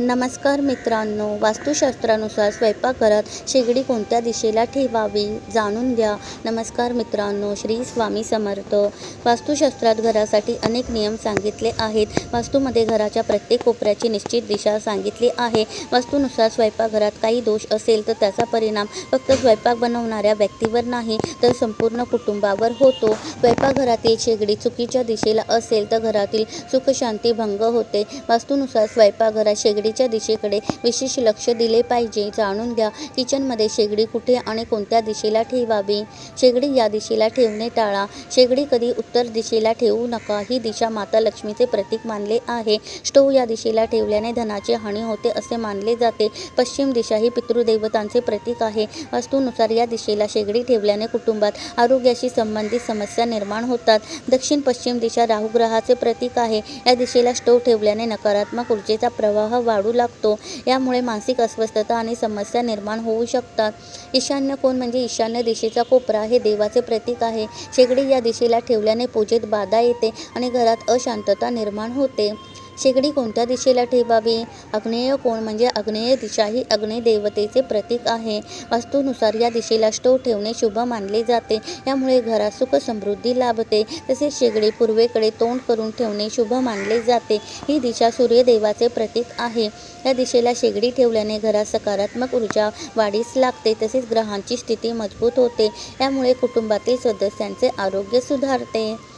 नमस्कार मित्रांनो वास्तुशास्त्रानुसार स्वयंपाकघरात शेगडी कोणत्या दिशेला ठेवावी जाणून घ्या. नमस्कार मित्रांनो श्री स्वामी समर्थ. वास्तुशास्त्रात घरासाठी अनेक नियम सांगितले आहेत. वास्तूमध्ये घराच्या प्रत्येक कोपऱ्याची निश्चित दिशा सांगितली आहे. वास्तूनुसार स्वयंपाकघरात काही दोष असेल तर त्याचा परिणाम फक्त स्वयंपाक बनवणाऱ्या व्यक्तीवर नाही तर संपूर्ण कुटुंबावर होतो. स्वयंपाकघरातील शेगडी चुकीच्या दिशेला असेल तर घरातील सुखशांती भंग होते. वास्तूनुसार स्वयंपाकघरात शेगडी शेगडीच्या दिशेकडे विशेष लक्ष दिले पाहिजे. जाणून घ्या किचनमध्ये शेगडी कुठे आणि कोणत्या दिशेला ठेवावी? शेगडी या दिशेला ठेवणे टाळा. शेगडी कधी उत्तर दिशेला ठेवू नका. ही दिशा माता लक्ष्मीचे प्रतीक मानले आहे. स्टोव या दिशेला ठेवल्याने धनाची हानी होते असे मानले जाते. पश्चिम दिशा ही पितृदेवतांचे प्रतीक आहे. वास्तूनुसार या दिशेला शेगडी ठेवल्याने कुटुंबात आरोग्याशी संबंधित समस्या निर्माण होतात. दक्षिण पश्चिम दिशा राहुग्रहाचे प्रतीक आहे. या दिशेला स्टोव ठेवल्याने नकारात्मक ऊर्जेचा प्रवाह वाढू लागतो. यामुळे मानसिक अस्वस्थता आणि समस्या निर्माण होऊ शकतात. ईशान्य कोण म्हणजे ईशान्य दिशेचा कोपरा हे देवाचे प्रतीक आहे. शेगडी या दिशेला ठेवल्याने पूजेत बाधा येते आणि घरात अशांतता निर्माण होते. शेगडी कोणत्या दिशेला ठेवावी? आग्नेय कोण म्हणजे आग्नेय दिशा ही अग्नी देवतेचे प्रतीक आहे. वास्तूनुसार या दिशेला स्टोव ठेवणे शुभ मानले जाते. यामुळे घरात सुख समृद्धी लाभते. तसेच शेगडी पूर्वेकडे तोंड करून ठेवणे शुभ मानले जाते. ही दिशा सूर्यदेवाचे प्रतीक आहे. या दिशेला शेगडी ठेवल्याने घरात सकारात्मक ऊर्जा वाढीस लागते. तसेच ग्रहांची स्थिती मजबूत होते. यामुळे कुटुंबातील सदस्यांचे आरोग्य सुधारते.